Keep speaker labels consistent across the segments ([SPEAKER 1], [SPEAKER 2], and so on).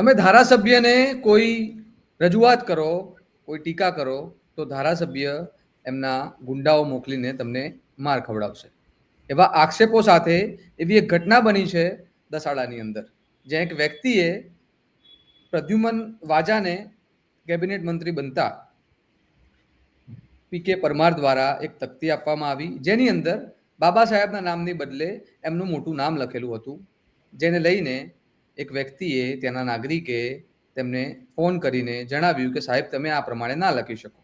[SPEAKER 1] તમે ધારાસભ્યને કોઈ રજૂઆત કરો, કોઈ ટીકા કરો, તો ધારાસભ્ય એમના ગુંડાઓ મોકલીને તમને માર ખવડાવશે. એવા આક્ષેપો સાથે એવી એક ઘટના બની છે દસાડાની અંદર, જ્યાં એક વ્યક્તિએ પ્રદ્યુમન વાજાને કેબિનેટ મંત્રી બનતા પી કે પરમાર દ્વારા એક તકતી આપવામાં આવી, જેની અંદર બાબા સાહેબના નામની બદલે એમનું મોટું નામ લખેલું હતું, જેને લઈને એક વ્યક્તિએ ત્યાંના નાગરિકે તેમને ફોન કરીને જણાવ્યું કે, સાહેબ, તમે આ પ્રમાણે ના લખી શકો.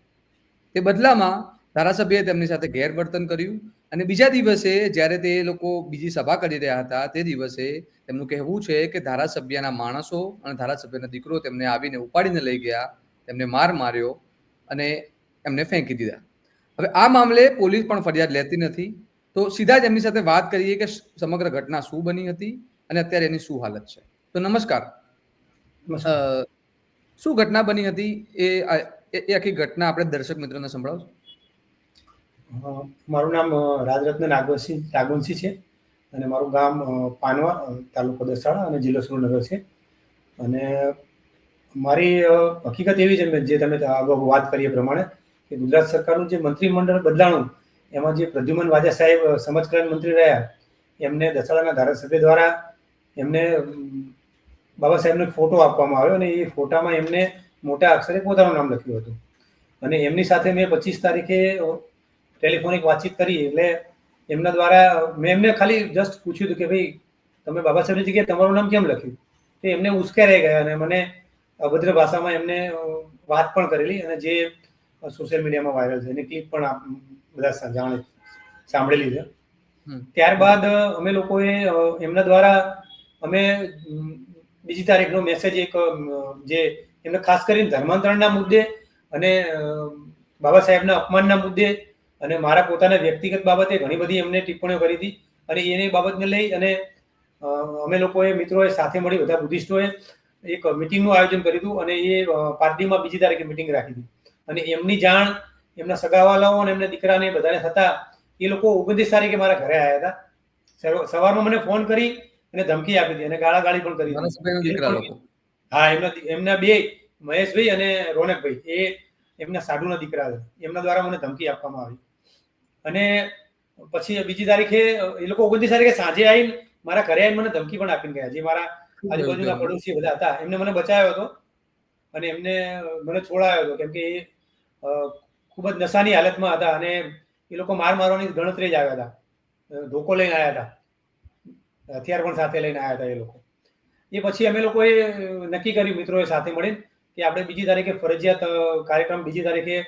[SPEAKER 1] તે બદલામાં ધારાસભ્યએ તેમની સાથે ગેરવર્તન કર્યું અને બીજા દિવસે જ્યારે તે લોકો બીજી સભા કરી રહ્યા હતા, તે દિવસે તેમનું કહેવું છે કે, ધારાસભ્યના માણસો અને ધારાસભ્યના દીકરો તેમને આવીને ઉપાડીને લઈ ગયા, તેમને માર માર્યો અને એમને ફેંકી દીધા. હવે આ મામલે પોલીસ પણ ફરિયાદ લેતી નથી. તો સીધા જ એમની સાથે વાત કરીએ કે, સમગ્ર ઘટના શું બની હતી અને અત્યારે એની શું હાલત છે? તો નમસ્કાર. શું ઘટના બની હતી? એ એ આખી ઘટના આપણે દર્શક મિત્રોને સંભળાવશો
[SPEAKER 2] મારું નામ રાજરત્ન નાગવંશી નાગવંશી છે. અને મારું ગામ પાનવા તાલુકો દસાડા અને જિલ્લો સુરેન્દ્રનગર છે. અને મારી હકીકત એવી છે મેં જે તમે અગાઉ વાત કરી એ પ્રમાણે કે ગુજરાત સરકારનું જે મંત્રીમંડળ બદલાણું એમાં જે પ્રદ્યુમન વાજા સાહેબ સમાજ કલ્યાણ મંત્રી રહ્યા એમને દસાડાના ધારાસભ્ય દ્વારા એમને બાબા સાહેબનો ફોટો આપવામાં આવ્યો અને એ ફોટામાં એમને મોટા અક્ષરે પોતાનું નામ લખ્યું હતું. અને એમની સાથે મેં પચીસ તારીખે ટેલિફોનિક વાતચીત કરી એટલે એમના દ્વારા મેં એમને ખાલી જસ્ટ પૂછ્યું હતું કે ભાઈ તમે બાબા સાહેબની જગ્યાએ તમારું નામ કેમ લખ્યું? તો એમને ઉશ્કેરાઈ ગયા અને મને અભદ્ર ભાષામાં એમને વાત પણ કરેલી અને જે સોશિયલ મીડિયામાં વાયરલ છે એની ક્લિપ પણ બધા જાણે સાંભળેલી છે. ત્યારબાદ અમે લોકોએ એમના દ્વારા અમે બીજી તારીખનો મેસેજ એક જે એમને ખાસ કરીને ધર્માંતરણના મુદ્દે અને બાબા સાહેબના અપમાનના મુદ્દે અને મારા પોતાના વ્યક્તિગત બાબતે ઘણી બધી એમને ટિપ્પણીઓ કરી હતી. અને એની બાબતને લઈ અને અમે લોકોએ, મિત્રોએ સાથે મળી, બધા બુદ્ધિસ્ટોએ એક મિટિંગનું આયોજન કર્યું હતું અને એ પાર્ટીમાં બીજી તારીખે મિટિંગ રાખી હતી. અને એમની જાણ, એમના સગાવાલાઓ અને એમના દીકરાને બધાને થતા એ લોકો ઓગણત્રીસ તારીખે મારા ઘરે આવ્યા હતા. સવારમાં મને ફોન કરી અને ધમકી આપી હતી. અને ગાળાગાળી પણ કરી હતી. હા એમના એમના બે મહેશભાઈ અને રોનકભાઈ એ એમના સાઢુના દીકરા છે એમના દ્વારા મને ધમકી આપવામાં આવી. અને પછી બીજી તારીખે એ લોકો ઓગણત્રીસ તારીખે સાંજે આવીને મારા ઘરે આવીને મને ધમકી પણ આપીને ગયા. જે મારા આજુબાજુના પડોશી બધા હતા એમને મને બચાવ્યો હતો. અને એમને મને છોડાયો હતો. કેમ કે એ ખૂબ જ નશાની હાલતમાં હતા અને એ લોકો માર મારવાની ગણતરી જ આવ્યા હતા. ધોકો લઈને આવ્યા હતા. હથિયાર પણ સાથે લઈને આવ્યા હતા એ લોકો. એ પછી અમે લોકોએ નક્કી કર્યું મિત્રોએ સાથે મળીને કે આપણે બીજી તારીખે ફરજિયાત કાર્યક્રમ બીજી તારીખે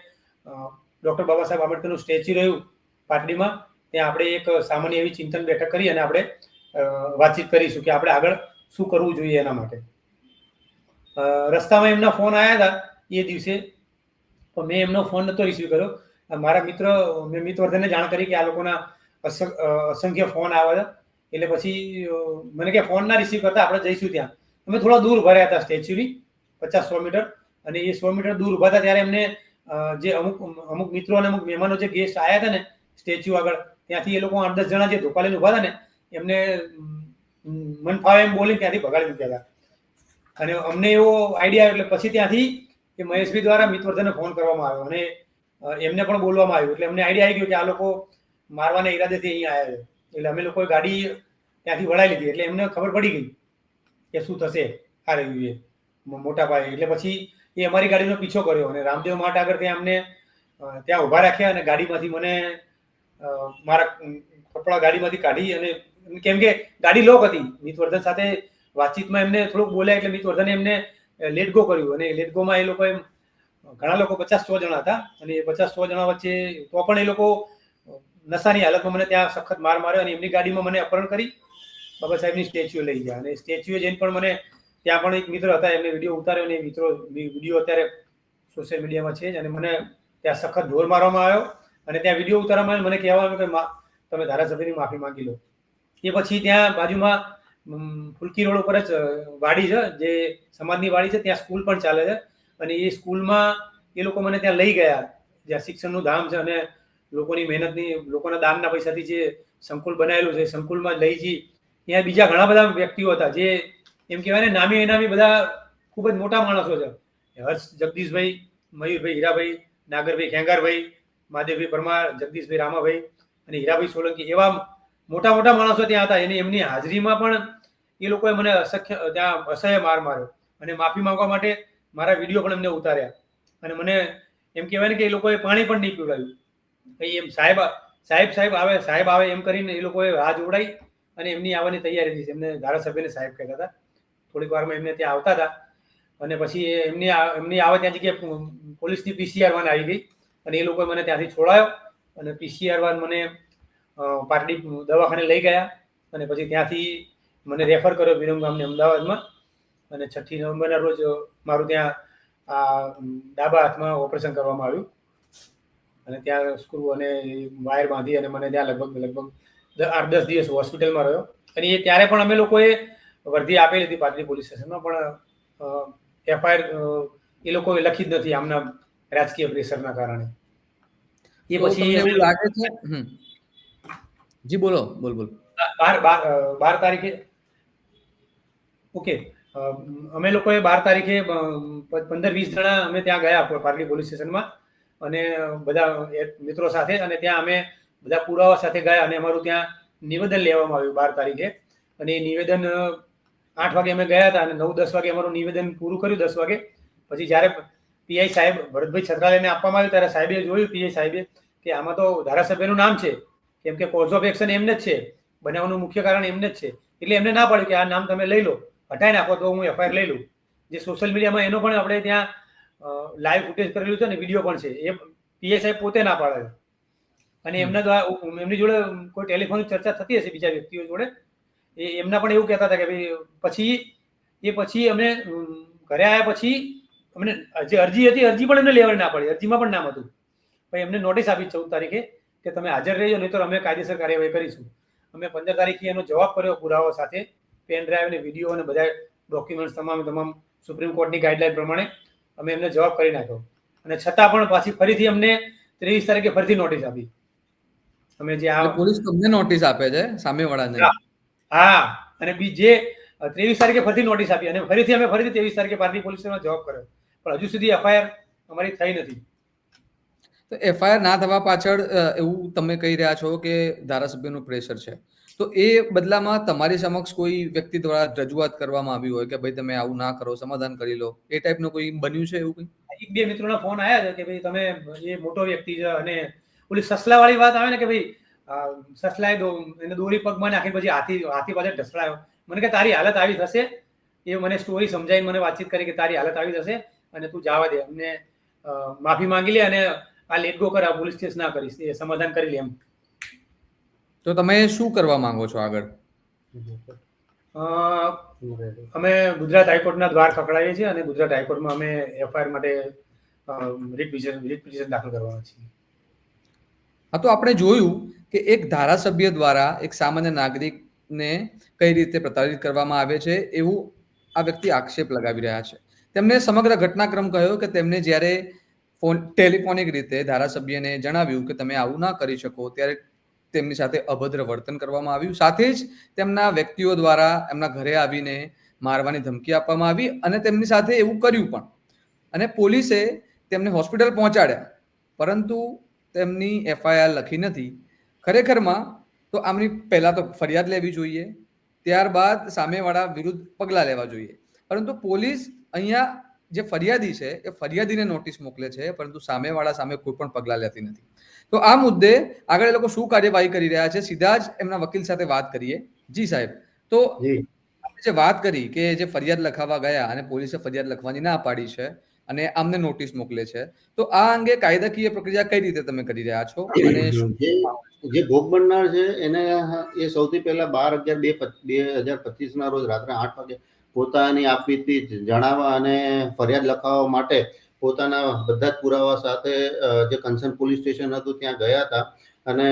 [SPEAKER 2] ડૉક્ટર બાબા સાહેબ આંબેડકરનું સ્ટેચ્યુ રહ્યું પાટડીમાં, ત્યાં આપણે એક સામાન્ય એવી ચિંતન બેઠક કરી અને આપણે વાતચીત કરીશું કે આપણે આગળ શું કરવું જોઈએ એના માટે. રસ્તામાં એમના ફોન આવ્યા હતા એ દિવસે, પણ મેં એમનો ફોન નહોતો રિસીવ કર્યો. મારા મિત્ર, મેં મિત્રવર્ધનને જાણ કરી કે આ લોકોના અસ- અસંખ્ય ફોન આવ્યા છે એટલે પછી મને કે ફોન ના રિસીવ કરતા આપણે જઈશું ત્યાં. અમે થોડા દૂર ઊભા રહ્યા હતા સ્ટેચ્યુની પચાસ સો મીટર. અને એ સો મીટર દૂર ઊભા હતા ત્યારે એમને જે અમુક અમુક મિત્રો અને અમુક મહેમાનો જે ગેસ્ટ આવ્યા હતા ને સ્ટેચ્યુ આગળ, ત્યાંથી એ લોકો આઠ દસ જણા જે ધોકા લઈને ઊભા હતા ને, એમને મન ફાવે એમ બોલીને ત્યાંથી ભગાડી મૂક્યા હતા. અને અમને એવો આઈડિયા એટલે પછી ત્યાંથી એ મહેશભાઈ દ્વારા મિત્રવર્ધનને ફોન કરવામાં આવ્યો. અને એમને પણ બોલવામાં આવ્યું. એટલે અમને આઈડિયા આવી ગયો કે આ લોકો મારવાના ઈરાદેથી અહીંયા આવ્યા છે. એટલે અમે લોકોએ ગાડી ત્યાંથી વળાવી લીધી. એટલે એમને ખબર પડી ગઈ કે શું થશે આ રહ્યું એ મોટા પાયે. એટલે પછી એ અમારી ગાડીનો પીછો કર્યો અને રામદેવ માટ આગળ ત્યાં અમને ત્યાં ઊભા રાખ્યા અને ગાડીમાંથી મને મારા કપડા ગાડીમાંથી કાઢી અને કેમ કે ગાડી લોક હતી. મિતવર્ધન સાથે વાતચીતમાં એમને થોડુંક બોલ્યા એટલે મિતવર્ધને એમને લેટ ગો કર્યું. અને લેટ ગોમાં એ લોકો એમ, ઘણા લોકો પચાસ સો જણા હતા અને એ પચાસ સો જણા વચ્ચે તો પણ એ લોકો નશાની હાલતમાં મને ત્યાં સખત માર માર્યો અને એમની ગાડીમાં મને અપહરણ કરી બાબા સાહેબની સ્ટેચ્યુ લઈ ગયા અને સ્ટેચ્યુએ જઈને પણ મને ત્યાં પણ એક મિત્ર હતા, એમને વીડિયો ઉતાર્યો અને એ મિત્રો વીડિયો અત્યારે સોશિયલ મીડિયામાં છે જ અને મને ત્યાં સખત ઢોર મારવામાં આવ્યો અને ત્યાં વીડિયો ઉતારવામાં. મને કહેવામાં આવ્યું કે મા- તમે ધારાસભ્યની માફી માંગી લો એ પછી ત્યાં બાજુમાં ફુલકી રોડ ઉપર જ વાડી છે, જે સમાજની વાડી છે, ત્યાં સ્કૂલ પણ ચાલે છે અને એ સ્કૂલમાં એ લોકો મને ત્યાં લઈ ગયા, જ્યાં શિક્ષણનું ધામ છે અને લોકોની મહેનતની, લોકોના દાનના પૈસાથી જે સંકુલ બનાવેલું છે સંકુલમાં લઈ જઈ. ત્યાં બીજા ઘણા બધા વ્યક્તિઓ હતા જે એમ કહેવાય ને, નામી એનામી બધા ખૂબ જ મોટા માણસો છે. હર્ષ, જગદીશભાઈ, મયુરભાઈ, હીરાભાઈ, નાગરભાઈ ખેંગારભાઈ, મહાદેવભાઈ પરમાર, જગદીશભાઈ રામાભાઈ અને હીરાભાઈ સોલંકી એવા મોટા મોટા માણસો ત્યાં હતા. એની એમની હાજરીમાં પણ એ લોકોએ મને અસખ્ય, ત્યાં અસહ્ય માર માર્યો અને માફી માંગવા માટે મારા વીડિયો પણ એમને ઉતાર્યા. અને મને એમ કહેવાય ને કે એ લોકોએ પાણી પણ નહીં પીવડાવ્યું. કઈ એમ સાહેબ સાહેબ સાહેબ આવે સાહેબ આવે એમ કરીને એ લોકોએ હાથ જોડાઈ અને એમની આવવાની તૈયારી હતી એમને ધારાસભ્યને સાહેબ કહેતા હતા. થોડીક વારમાં એમને ત્યાં આવતા હતા અને પછી એમની એમની આવે ત્યાં જગ્યાએ પોલીસની પીસીઆર વાન આવી ગઈ અને એ લોકોએ મને ત્યાંથી છોડાયો અને પીસીઆર વાન મને પાટડી દવાખાને લઈ ગયા અને પછી ત્યાંથી મને રેફર કર્યો વિરમગામને અમદાવાદમાં અને છઠ્ઠી નવેમ્બરના રોજ મારું ત્યાં આ ડાબા હાથમાં ઓપરેશન કરવામાં આવ્યું. અને ત્યાં સ્ક્રૂ અને વાયર બાંધી અને મને ત્યાં લગભગ લગભગ આઠ દસ દિવસ હોસ્પિટલમાં રહ્યો. અને એ ત્યારે પણ અમે લોકોએ વર્ધી આપેલી હતી પાટલી પોલીસ સ્ટેશનમાં પણ એફઆઈઆર એ લોકોએ લખી જ નથી આમના રાજકીય પ્રેશરના કારણે. એ પછી
[SPEAKER 1] એવું લાગે છે? જી બોલો બોલ બોલ.
[SPEAKER 2] બાર બાર તારીખે ઓકે. અમે લોકોએ બાર તારીખે પંદર વીસ જણા અમે ત્યાં ગયા પારડી પોલીસ સ્ટેશનમાં અને બધા મિત્રો સાથે અને ત્યાં અમે બધા પુરાવા સાથે ગયા અને અમારું ત્યાં નિવેદન લેવામાં આવ્યું બાર તારીખે. અને એ નિવેદન આઠ વાગે અમે ગયા હતા અને નવ, દસ વાગે અમારું નિવેદન પૂરું કર્યું દસ વાગે. પછી જ્યારે પીઆઈ સાહેબ ભરતભાઈ છત્રાલયને આપવામાં આવ્યું ત્યારે સાહેબે જોયું પીઆઈ સાહેબે, કે આમાં તો ધારાસભ્યનું નામ છે. કેમ કે કોઝ ઓફ એક્શન એમને જ છે. બનાવવાનું મુખ્ય કારણ એમને જ છે. એટલે એમને ના પાડ્યું કે આ નામ તમે લઈ લો, હટાઈ નાખો તો હું એફઆઈઆર લઈ લઉં. જે સોશિયલ મીડિયામાં એનો પણ આપણે ત્યાં લાઈવ ફૂટેજ કરેલું છે ને વીડિયો પણ છે. એ પીએસઆઈ પોતે ના પાડે છે. અને એમના દ્વારા એમની જોડે કોઈ ટેલિફોન ચર્ચા થતી હશે બીજા વ્યક્તિઓ જોડે, એ એમના પણ એવું કહેતા હતા કે ભાઈ, પછી, એ પછી અમે ઘરે આવ્યા પછી અમને જે અરજી હતી, અરજી પણ એમને લેવાની ના પડી. અરજીમાં પણ નામ હતું. પછી એમને નોટિસ આપી ચૌદ તારીખે કે તમે હાજર રહેજો નહીં તો અમે કાયદેસર કાર્યવાહી કરીશું. અમે પંદર તારીખે એનો જવાબ કર્યો પુરાવા સાથે પેન ડ્રાઈવ ને વીડિયો અને બધા ડોક્યુમેન્ટ્સ તમામ તમામ સુપ્રીમ કોર્ટની ગાઈડલાઈન પ્રમાણે. અમે એમને જવાબ કરી નાખ્યો. અને છતાં પણ પાછી ફરીથી અમને ત્રેવીસ તારીખે ફરીથી નોટિસ આપી. અમે જે આ
[SPEAKER 1] પોલીસ તમને નોટિસ આપે છે સામેવાળાને?
[SPEAKER 2] હા. અને બી જે ત્રેવીસ તારીખે ફરીથી નોટિસ આપી. અને ફરીથી અમે ફરીથી ત્રેવીસ તારીખે પાર્ટી પોલીસ જવાબ કર્યો. પણ હજુ સુધી એફઆઈઆર અમારી થઈ નથી.
[SPEAKER 1] તો એફઆઈઆર ના થવા પાછળ એવું તમે કહી રહ્યા છો કે ધારાસભ્યનું પ્રેશર છે. તો એ બદલામાં તમારી સમક્ષ કોઈ વ્યક્તિ દ્વારા રજૂઆત કરવામાં આવી હોય કે ભાઈ તમે આવું ના કરો સમાધાન કરી લો એ ટાઈપનું કોઈ બન્યું છે એવું કંઈ?
[SPEAKER 2] એક બે મિત્રોના ફોન આવ્યા છે કે ભાઈ તમે એ મોટો વ્યક્તિ છે અને ઓલી સસલા વાળી વાત આવે ને કે ભાઈ અ, સસલાએ દો એને દોરી પગમાં નાખી પછી હાથી હાથી પાછળ ઢસડાયો. મને કે તારી હાલત આવી થશે એ મને સ્ટોરી સમજાવીને મને વાતચીત કરી કે તારી હાલત આવી થશે અને તું જવા દે. અમને માફી માંગી લે અને આ લેટ ગો કર આ પોલીસ કેસ ના કરીશ. એ સમાધાન કરી લે એમ.
[SPEAKER 1] તો તમે શું કરવા માંગો છો આગળ?
[SPEAKER 2] અમે ગુજરાત હાઈકોર્ટના દ્વાર ખકડાઈએ છીએ અને ગુજરાત હાઈકોર્ટમાં અમે એફઆઈઆર માટે રીટ પિટિશન રીટ પિટિશન દાખલ કરવાના છીએ.
[SPEAKER 1] હા તો આપણે જોયું કે એક ધારાસભ્ય દ્વારા એક સામાન્ય નાગરિકને કઈ રીતે પ્રતાડિત કરવામાં આવે છે એવું આ વ્યક્તિ આક્ષેપ લગાવી રહ્યા છે. તેમણે સમગ્ર ઘટનાક્રમ કહ્યો કે તેમને જ્યારે ફોન ટેલિફોનિક રીતે ધારાસભ્યને જણાવ્યું કે તમે આવું ના કરી શકો ત્યારે તેમની સાથે અભદ્ર વર્તન કરવામાં આવ્યું. સાથે જ તેમના વ્યક્તિઓ દ્વારા એમના ઘરે આવીને મારવાની ધમકી આપવામાં આવી અને તેમની સાથે એવું કર્યું પણ. અને પોલીસે તેમને હોસ્પિટલ પહોંચાડ્યા. પરંતુ તેમની એફઆઈઆર લખી નથી. ખરેખરમાં તો આમની પહેલાં તો ફરિયાદ લેવી જોઈએ. ત્યારબાદ સામેવાળા વિરુદ્ધ પગલાં લેવા જોઈએ. પરંતુ પોલીસ અહીંયા જે ફરિયાદી છે, એ ફરિયાદીને નોટિસ મોકલે છે, પરંતુ સામેવાળા સામે કોઈ પણ પગલાં લેતી નથી. તો આ મુદ્દે આગળ એ લોકો શું કાર્યવાહી કરી રહ્યા છે? સીધા જ એમના વકીલ સાથે વાત કરીએ. જી સાહેબ. તો
[SPEAKER 2] જે.
[SPEAKER 1] વાત કરી કે જે ફરિયાદ લખાવા ગયા અને પોલીસે ફરિયાદ લખવાની ના પાડી છે અને આમને નોટિસ મોકલે છે તો આ અંગે કાયદાકીય પ્રક્રિયા કઈ રીતે તમે કરી રહ્યા છો? અને
[SPEAKER 3] જે ભોગ બનનાર છે એને એ સૌથી પહેલા બાર અગિયાર બે બે હજાર પચીસ ના રોજ રાત્રે આઠ વાગે પોતાની આપવીતી જણાવવા અને ફરિયાદ લખાવવા માટે પોતાના બધા જ પુરાવા સાથે જે કન્સર્ન પોલીસ સ્ટેશન હતું, ત્યાં ગયા હતા. અને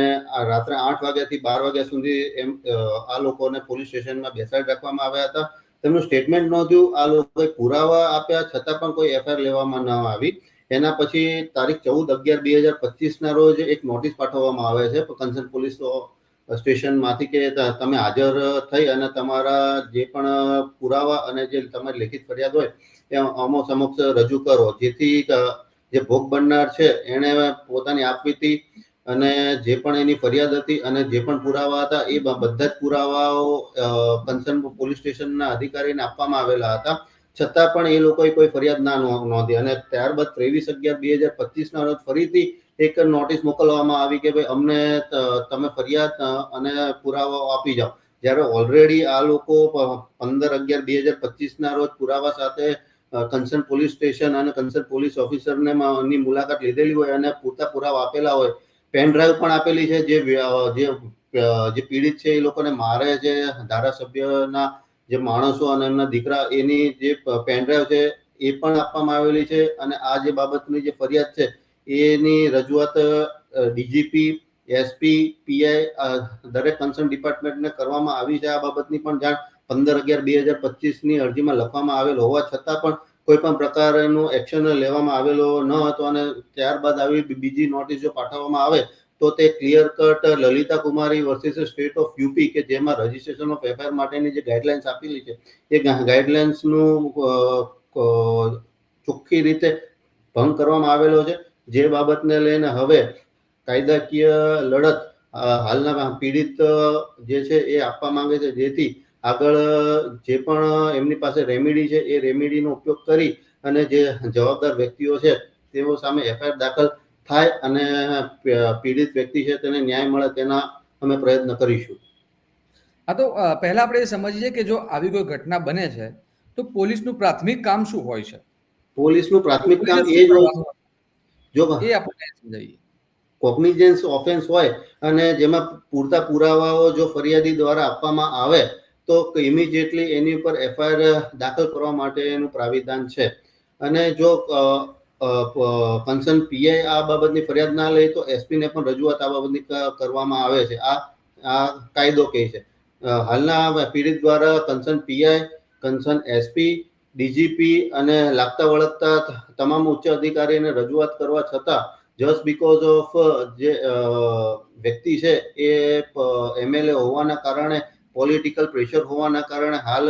[SPEAKER 3] રાત્રે આઠ વાગ્યાથી બાર વાગ્યા સુધી એમ આ લોકોને પોલીસ સ્ટેશનમાં બેસાડી રાખવામાં આવ્યા હતા. તેમનું સ્ટેટમેન્ટ નોંધ્યું, આ લોકોએ પુરાવા આપ્યા, છતાં પણ કોઈ એફઆઈઆર લેવામાં ન આવી. એના પછી તારીખ ચૌદ અગિયાર બે હજાર પચીસના રોજ એક નોટિસ પાઠવવામાં આવે છે કન્સર્ન પોલીસ સ્ટેશનમાંથી કે તમે હાજર થઈ અને તમારા જે પણ પુરાવા અને જે તમારી લેખિત ફરિયાદ હોય એ અમો સમક્ષ રજૂ કરો. જેથી જે ભોગ બનનાર છે, એણે પોતાની આપવીતી અને જે પણ એની ફરિયાદ હતી અને જે પણ પુરાવા હતા, એ બધા જ પુરાવાઓ કન્સર્ન પોલીસ સ્ટેશનના અધિકારીને આપવામાં આવેલા હતા. છતાં પણ એ લોકોએ કોઈ ફરિયાદ નો- નોંધી અને ત્યારબાદ ત્રેવીસ અગિયાર બે હજાર પચીસના રોજ ફરીથી એક નોટિસ મોકલવામાં આવી કે ભાઈ, અમને તમે ફરિયાદ અને પુરાવાઓ આપી જાઓ. જ્યારે ઓલરેડી આ લોકો પંદર અગિયાર બે હજાર પચીસના રોજ પુરાવા સાથે કન્સર્ન પોલીસ સ્ટેશન અને કન્સર્ન પોલીસ ઓફિસરને ની મુલાકાત લીધેલી હોય અને પૂરતા પુરાવા આપેલા હોય. પેન ડ્રાઈવ પણ આપેલી છે, જે જે પીડિત છે એ લોકોને મારે જે ધારાસભ્યના જે માણસો અને એમના દીકરા એની જે પેન ડ્રાઈવ છે એ પણ આપવામાં આવેલી છે અને આ જે બાબતની જે ફરિયાદ છે એની રજૂઆત ડીજીપી, એસપી, પીઆઈ દરેક કન્સર્ન ડિપાર્ટમેન્ટને કરવામાં આવી છે. આ બાબતની પણ જાણ પંદર અગિયાર બે હજાર પચીસની અરજીમાં લખવામાં આવેલ હોવા છતાં પણ કોઈ પણ પ્રકારનું એક્શન લેવામાં આવેલો ન હતો અને ત્યારબાદ આવી બીજી નોટિસ પાઠવવામાં આવે તો તે clear cut Lalita Kumari versus state of UP કે જેમાં રજીસ્ટ્રેશન ઓફ એફઆઈઆર માટેની જે ગાઈડલાઇન્સ આપેલી છે, એ ગાઈડલાઇન્સનું ચોખ્ખી રીતે ભંગ કરવામાં આવેલો છે. જે બાબતને લઈને હવે કાયદાકીય લડત હાલના પીડિત જે છે એ આપવા માંગે છે. જેથી આગળ જે પણ એમની પાસે રેમેડી છે એ રેમેડીનો ઉપયોગ કરી અને જે જવાબદાર વ્યક્તિઓ છે તેઓ સામે એફઆઈઆર દાખલ થાય અને પીડિત વ્યક્તિ છે તેને ન્યાય મળે તેના અમે પ્રયત્ન કરીશું.
[SPEAKER 1] હા તો પહેલા આપણે સમજીએ કે જો આવી કોઈ ઘટના બને છે તો પોલીસનું પ્રાથમિક કામ શું હોય છે?
[SPEAKER 3] પોલીસનું પ્રાથમિક કામ એ જ હોય. જો
[SPEAKER 1] એ આપણે સમજાવીએ.
[SPEAKER 3] કોગ્નિજન્સ ઓફેન્સ હોય અને જેમાં પૂરતા પુરાવાઓ જો ફરિયાદી દ્વારા આપવામાં આવે તો ઇમિડિયેટલી એની ઉપર એફઆઈઆર દાખલ કરવા માટેનું પ્રાવિધાન છે. અને જો કન્સર્ન પીઆઈ આ બાબતની ફરિયાદ ના લે તો એસપીને પણ રજૂઆત આ બાબતની કરવામાં આવે છે. આ આ કાયદો કહે છે. હાલના પીડિત દ્વારા concern PI concern SP DGP અને લાગતા વળગતા તમામ ઉચ્ચ અધિકારીને રજૂઆત કરવા છતાં જસ્ટ બીકોઝ ઓફ જે વ્યક્તિ છે એ એમએલએ હોવાના કારણે પોલિટિકલ પ્રેશર હોવાના કારણે હાલ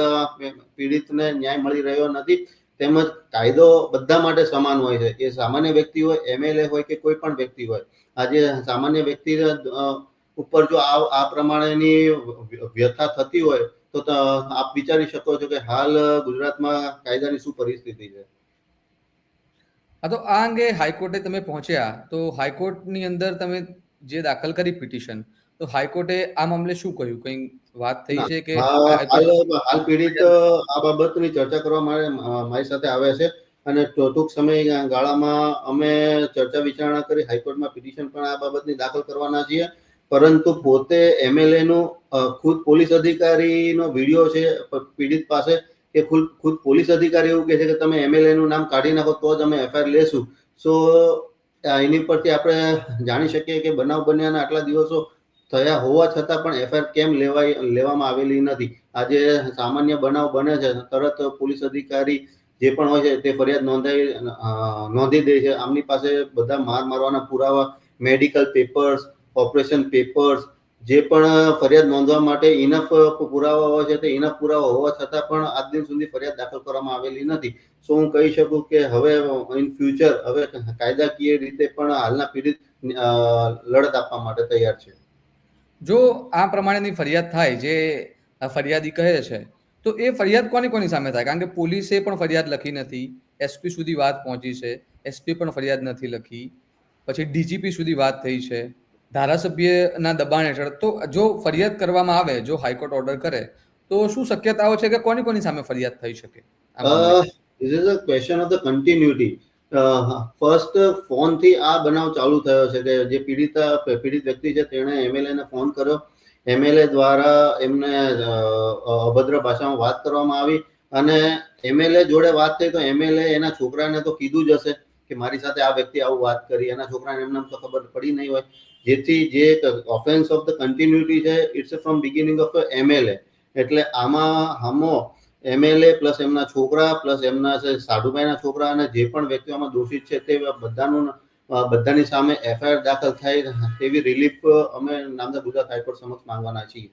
[SPEAKER 3] પીડિતને ન્યાય મળી રહ્યો નથી. તેમજ કાયદો બધા માટે સમાન હોય છે. એ સામાન્ય વ્યક્તિ હોય એમએલએ હોય કે કોઈ પણ વ્યક્તિ હોય. આજે સામાન્ય વ્યક્તિ ઉપર જો આ આ પ્રમાણેની વ્યથા થતી હોય તો, આપ વિચારી શકો છો કે હાલ ગુજરાતમાં કાયદાની શું પરિસ્થિતિ છે.
[SPEAKER 1] હા, તો આ અંગે હાઈકોર્ટે તમે પહોંચ્યા, તો હાઈકોર્ટની અંદર તમે જે દાખલ કરી પિટિશન, તો હાઈકોર્ટે આ મામલે શું કહ્યું? કંઈ વાત થઈ છે કે
[SPEAKER 3] હાલ પીડિત આ બાબતની ચર્ચા કરવા માટે મારી સાથે આવે છે. અને ટૂંક સમય ગાળામાં અમે ચર્ચા વિચારણા કરી હાઈકોર્ટમાં પિટિશન પણ આ બાબતની દાખલ કરવાના છીએ. પરંતુ પોતે એમએલએ નું ખુદ પોલીસ અધિકારીનો વીડિયો છે પીડિત પાસે કે ખુદ ખુદ પોલીસ અધિકારી એવું કહે છે કે તમે એમએલએ નું નામ કાઢી નાખો તો જ અમે એફઆઈઆર લેશું. સો એની પરથી આપણે જાણી શકીએ કે બનાવ બન્યાના આટલા દિવસો થયા હોવા છતાં પણ એફઆઈઆર કેમ લેવાય, લેવામાં આવેલી નથી. આજે સામાન્ય બનાવ બને છે. તરત પોલીસ અધિકારી જે પણ હોય છે તે ફરિયાદ નોંધાઈ નોંધી દે છે. આમની પાસે બધા માર મારવાના પુરાવા, મેડિકલ પેપર્સ, ઓપરેશન પેપર્સ, જે પણ ફરિયાદ નોંધવા માટે ઇનફ પુરાવા હોય છે તે ઇનફ પુરાવા હોવા છતાં પણ આજ દિન સુધી ફરિયાદ દાખલ કરવામાં આવેલી નથી. સો હું કહી શકું કે હવે ઇન ફ્યુચર હવે કાયદાકીય રીતે પણ હાલના પીડિત લડત આપવા માટે તૈયાર છે.
[SPEAKER 1] જો આ પ્રમાણેની ફરિયાદ થાય જે ફરિયાદી કહે છે તો એ ફરિયાદ કોની કોની સામે થાય? કારણ કે પોલીસે પણ ફરિયાદ લખી નથી એસપી સુધી વાત પહોંચી છે એસપી પણ ફરિયાદ નથી લખી પછી ડીજીપી સુધી વાત થઈ છે ધારાસભ્યના દબાણ હેઠળ. તો જો ફરિયાદ કરવામાં આવે જો હાઈકોર્ટ ઓર્ડર કરે તો શું શક્યતાઓ છે કે કોની કોની સામે ફરિયાદ થઈ શકે?
[SPEAKER 3] Is a question of the continuity first ફોનથી આ બનાવ ચાલુ થયો છે કે જે પીડિતા, પીડિત વ્યક્તિ છે તેણે એમએલએ ને ફોન કર્યો. એમએલએ દ્વારા એમને અભદ્ર ભાષામાં વાત કરવામાં આવી અને એમએલએ જોડે વાત થઈ તો એમએલએ એના છોકરાને તો કીધું જ હશે કે મારી સાથે આ વ્યક્તિ આવું વાત કરી. એના છોકરાને એમને તો ખબર પડી નહીં હોય. જેથી જે ઓફેન્સ ઓફ ધ કન્ટિન્યુટી છે it's from beginning of MLA એટલે આમાં હમો એમએલએ પ્લસ એમના છોકરા પ્લસ એમના સાધુભાઈના છોકરા અને જે પણ વ્યક્તિઓ આમાં દોષિત છે તે બધાનું બધાની સામે એફઆઈઆર દાખલ થાય તેવી રિલીફ અમે નામદાર ગુજરાત હાઈકોર્ટ સમક્ષ માંગવાના છીએ.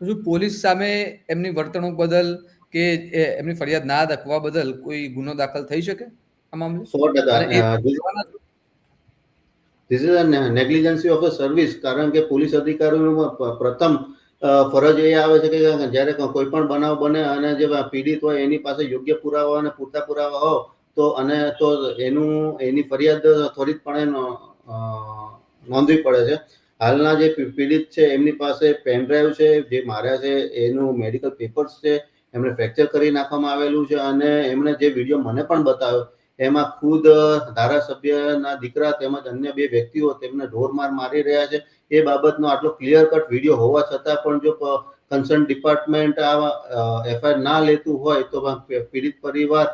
[SPEAKER 1] જો પોલીસ સામે એમની વર્તણૂક બદલ કે એમની ફરિયાદ ના દખવા બદલ કોઈ ગુનો દાખલ થઈ શકે આ મામલે?
[SPEAKER 3] સો ટકા? This is a negligence of a service કારણ કે પોલીસ અધિકારીઓનું પ્રથમ ફરજ એ આવે છે કે જ્યારે કોઈ પણ બનાવ બને અને જે પીડિત હોય એની પાસે યોગ્ય પુરાવા અને પૂરતા પુરાવા હોય તો અને તો એનું, એની ફરિયાદ ત્વરિતપણે નોંધવી પડે છે. હાલના જે પીડિત છે, એમની પાસે પેનડ્રાઈવ છે, જે માર્યા છે, એનું મેડિકલ પેપર્સ છે, એમને ફ્રેક્ચર કરી નાખવામાં આવેલું છે અને એમણે જે વીડિયો મને પણ બતાવ્યો એમાં ખુદ, ધારાસભ્યના દીકરા તેમજ અન્ય બે વ્યક્તિઓ તેમને ઢોરમાર મારી રહ્યા છે. એ બાબતનો આટલો ક્લિયર કટ વીડિયો હોવા છતાં પણ જો કન્સર્ન ડિપાર્ટમેન્ટ આ એફઆઈઆર ના લેતું હોય તો પીડિત પરિવાર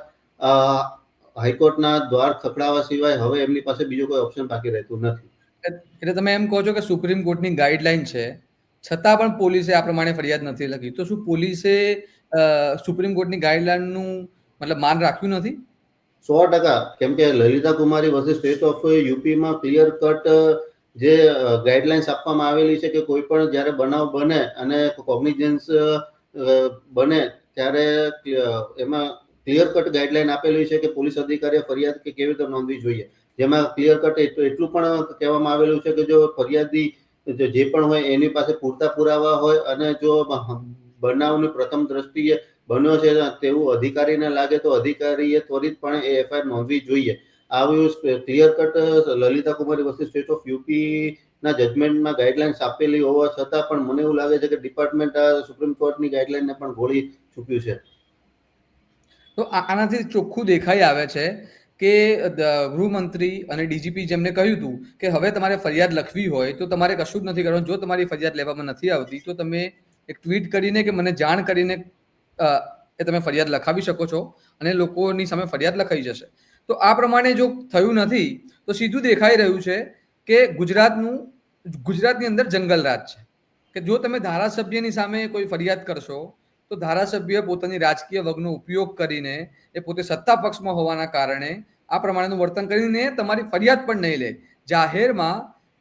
[SPEAKER 3] હાઈકોર્ટના દ્વાર ખખડાવવા સિવાય હવે એમની પાસે બીજું કોઈ ઓપ્શન બાકી રહેતું નથી.
[SPEAKER 1] એટલે તમે એમ કહો છો કે સુપ્રીમ કોર્ટની ગાઈડલાઈન છે, છતાં પણ પોલીસે આ પ્રમાણે ફરિયાદ નથી લખી. તો શું પોલીસે સુપ્રીમ કોર્ટની ગાઈડલાઈનનું મતલબ માન રાખ્યું નથી?
[SPEAKER 3] સો ટકા. કેમ કે Lalita Kumari versus state of યુપીમાં ક્લિયર કટ જે ગાઈડલાઇન્સ આપવામાં આવેલી છે કે કોઈ પણ જ્યારે બનાવ બને અને કોગ્નિજન્સ બને ત્યારે એમાં ક્લિયર કટ ગાઈડલાઇન આપેલી છે કે પોલીસ અધિકારીએ ફરિયાદ કે કેવી રીતે નોંધવી જોઈએ. જેમાં ક્લિયર કટ એટલું પણ કહેવામાં આવેલું છે કે જો ફરિયાદી જે પણ હોય એની પાસે પૂરતા પુરાવા હોય અને જો બનાવની પ્રથમ દ્રષ્ટિએ બન્યો છે તેવું અધિકારીને લાગે તો અધિકારીએ ત્વરિતપણે એ એફઆઈઆર નોંધવી જોઈએ. આવ્યું ક્લિયર કટ લલિતા કુમારી વસ્તી સ્ટેટ ઓફ યુપી ના જજમેન્ટમાં ગાઈડલાઇન્સ આપેલી હોવા છતાં પણ મને એવું લાગે છે કે ડિપાર્ટમેન્ટ સુપ્રીમ કોર્ટની ગાઈડલાઇનને પણ ગોળી ચૂક્યું છે.
[SPEAKER 1] તો આનાથી ચોખ્ખું દેખાઈ આવે છે કે ગૃહમંત્રી અને ડીજીપી જેમને કહ્યું હતું કે હવે તમારે ફરિયાદ લખવી હોય તો તમારે કશું જ નથી કરવાનું. જો તમારી ફરિયાદ લેવામાં નથી આવતી તો તમે એક ટ્વીટ કરીને કે મને જાણ કરીને એ તમે ફરિયાદ લખાવી શકો છો અને લોકોની સામે ફરિયાદ લખાઈ જશે. તો આ પ્રમાણે જો થયું નથી, તો સીધું દેખાઈ રહ્યું છે કે ગુજરાતનું, ગુજરાતની અંદર જંગલ રાજ છે. કે જો તમે ધારાસભ્યની સામે કોઈ ફરિયાદ કરશો, તો ધારાસભ્ય પોતાની રાજકીય વગનો ઉપયોગ કરીને એ પોતે સત્તા પક્ષમાં હોવાના કારણે આ પ્રમાણેનું વર્તન કરીને તમારી ફરિયાદ પણ નહીં લે. જાહેરમાં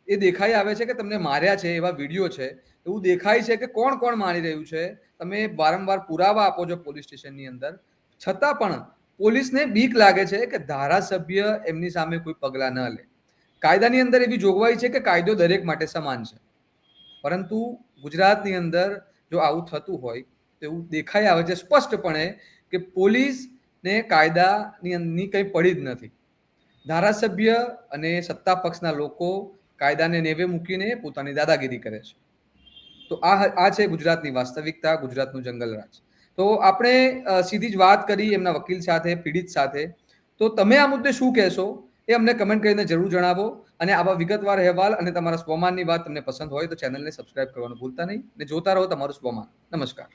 [SPEAKER 1] એ દેખાઈ આવે છે કે તમને માર્યા છે એવા વીડિયો છે, એવું દેખાય છે કે કોણ કોણ મારી રહ્યું છે તમે વારંવાર પુરાવા આપો છો પોલીસ સ્ટેશનની અંદર, છતાં પણ પોલીસને બીક લાગે છે કે ધારાસભ્ય એમની સામે કોઈ પગલાં ન લે. કાયદાની અંદર એવી જોગવાઈ છે કે કાયદો દરેક માટે સમાન છે. પરંતુ ગુજરાતની અંદર જો આવું થતું હોય, તો એવું દેખાઈ આવે છે સ્પષ્ટપણે કે પોલીસને કાયદાની કંઈ પડી જ નથી. ધારાસભ્ય અને સત્તા પક્ષના લોકો કાયદાને નેવે મૂકીને પોતાની દાદાગીરી કરે છે. તો આ આ છે ગુજરાતની વાસ્તવિકતા, ગુજરાતનું જંગલ રાજ. તો આપણે સીધી જ વાત કરી એમના વકીલ સાથે, પીડિત સાથે. તો તમે આ મુદ્દે શું કહેશો? એ અમને કમેન્ટ કરીને જરૂર જણાવો અને આવા વિગતવાર અહેવાલ અને તમારા સ્વમાનની વાત તમને પસંદ હોય તો ચેનલને સબસ્ક્રાઇબ કરવાનું ભૂલતા નહીં. અને જોતા રહો તમારું સ્વમાન. નમસ્કાર.